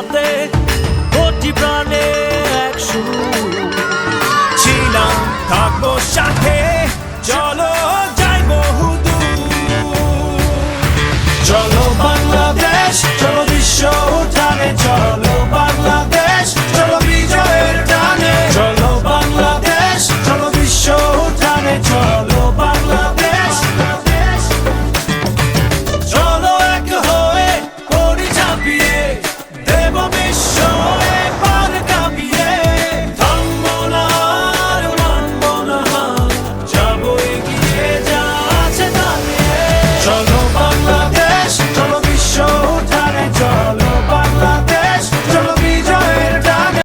সাথে কোটি প্রাণে এক সুর। ছিলাম থাকব সাথে চলো যাই বহুদূর। চলো